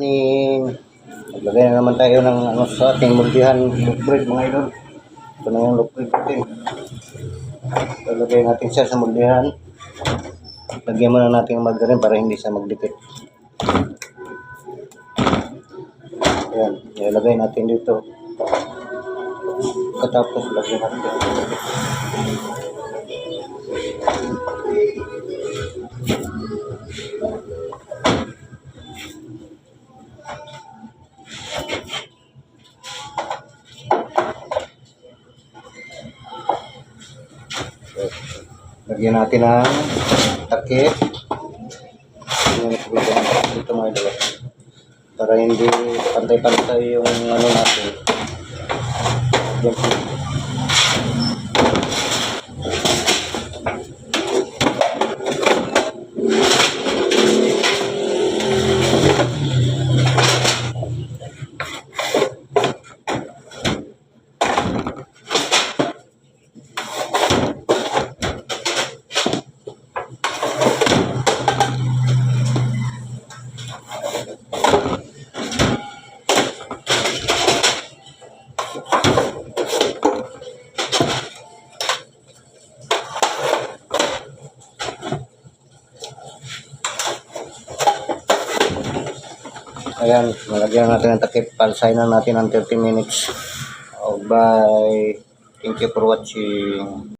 Ni maglagay na naman tayo ng ano sa ating multihan bread mga idol. Ito na yung bread natin. Lalagay natin siya sa multihan. Lagyan muna natin ng margarine para hindi siya magdikit. Ayan, ilalagay natin dito. Katapos lagyan natin. Lagyan natin ng takip. Dito mga idol. Para hindi pantay-pantay yung ano natin. Lagyan Ayan, nalagyan natin ng takip. Palsay na natin ng 30 minutes. Oh, bye. Thank you for watching.